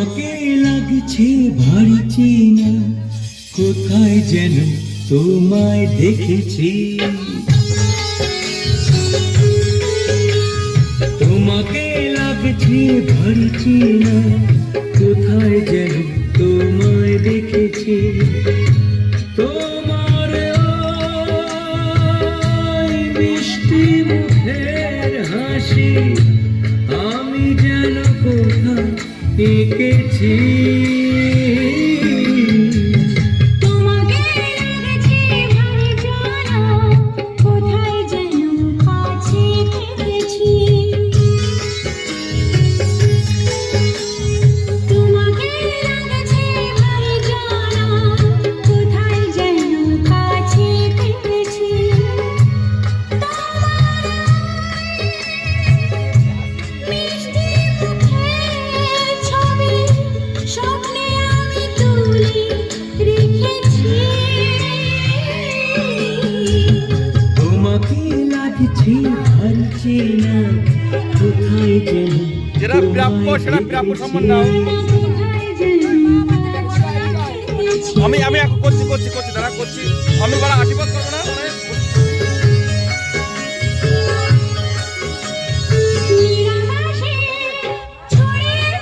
তোমাকে লাগছে ভারী চেনা। কোথায় যেন তোমায় দেখেছি। তোমাকে লাগছে ভারী চেনা। কোথায় যেন তোমায় দেখেছি। তোমার মিষ্টি মুখের হাসি এঁকেছি যেটা প্রাপ্য সেটা প্রাপ্য সম্মান নাও। আমি আমি এখন করছি করছি করছি দাঁড়া করছি। আমি বলা আশীর্বাদ করব না মানে